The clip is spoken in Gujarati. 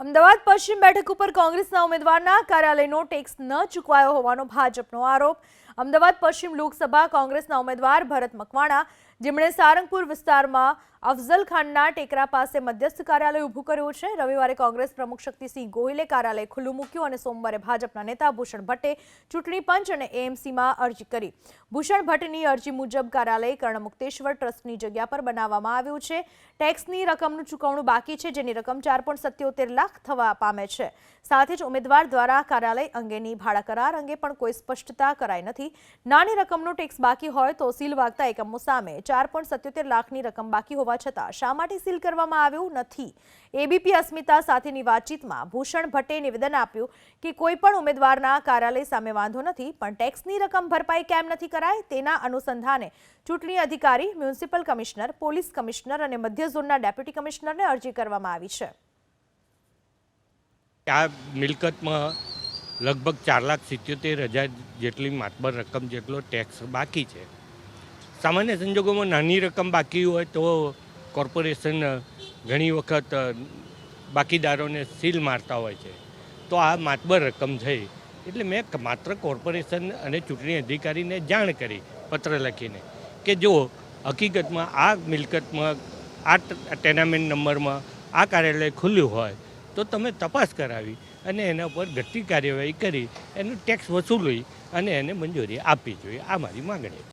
અમદાવાદ પશ્ચિમ બેઠક ઉપર કોંગ્રેસના ઉમેદવારના કાર્યાલયનો ટેક્સ ન ચૂકવાયો હોવાનો ભાજપનો આરોપ. અમદાવાદ પશ્ચિમ લોકસભા કોંગ્રેસના ઉમેદવાર ભરત મકવાણા, જેમણે સારંગપુર વિસ્તારમાં અફઝલ ખાનના ટેકરા પાસે મધ્યસ્થ કાર્યાલય ઊભું કર્યું છે. રવિવારે કોંગ્રેસ પ્રમુખ શક્તિસિંહ ગોહિલે કાર્યાલય ખુલ્લું મૂક્યું અને સોમવારે ભાજપના નેતા ભૂષણ ભટ્ટે ચૂંટણી પંચ અને એએમસીમાં અરજી કરી. ભૂષણ ભટ્ટની અરજી મુજબ કાર્યાલય કર્ણમુક્તેશ્વર ટ્રસ્ટની જગ્યા પર બનાવવામાં આવ્યું છે. ટેક્સની રકમનું ચૂકવણું બાકી છે, જેની રકમ ચાર સત્યોતેર લાખ થવા પામે છે. સાથે જ ઉમેદવાર દ્વારા કાર્યાલય અંગેની ભાડા કરાર અંગે પણ કોઈ સ્પષ્ટતા કરાઈ નથી. નાની રકમનો ટેક્સ બાકી હોય તો સીલ વાગતા એકમો સામે ચાર પોઈન્ટ સત્યોતેર લાખની રકમ બાકી હોવા છતાં શા માટે સીલ કરવામાં આવ્યું નથી? એબીપી અસ્મિતા સાથેની વાતચીતમાં ભૂષણ ભટ્ટે નિવેદન આપ્યું કે કોઈ પણ ઉમેદવારના કાર્યાલય સામે વાંધો નથી, પણ ટેક્સની રકમ ભરપાઈ કેમ નથી કરાય તેના અનુસંધાને ચૂંટણી અધિકારી, મ્યુનિસિપલ કમિશનર, પોલીસ કમિશનર અને મધ્ય ઝોનના ડેપ્યુટી કમિશનરને અરજી કરવામાં આવી છે. આ મિલકતમાં લગભગ ચાર લાખ સિત્યોતેર હજાર જેટલી માતબર રકમ જેટલો ટેક્સ બાકી છે. સામાન્ય સંજોગોમાં નાની રકમ બાકી હોય તો કોર્પોરેશન ઘણી વખત બાકીદારોને સીલ મારતા હોય છે. તો આ માતબર રકમ થઈ એટલે મેં માત્ર કોર્પોરેશન અને ચૂંટણી અધિકારીને જાણ કરી, પત્ર લખીને, કે જો હકીકતમાં આ મિલકતમાં, આ ટેનામેન્ટ નંબરમાં આ કાર્યાલય ખુલ્યું હોય તો તમે તપાસ કરાવી. અને એના પર ઘટતી કાર્યવાહી કરી, એનું ટેક્સ વસૂલી અને એને મંજૂરી આપવી જોઈએ. આ મારી માગણી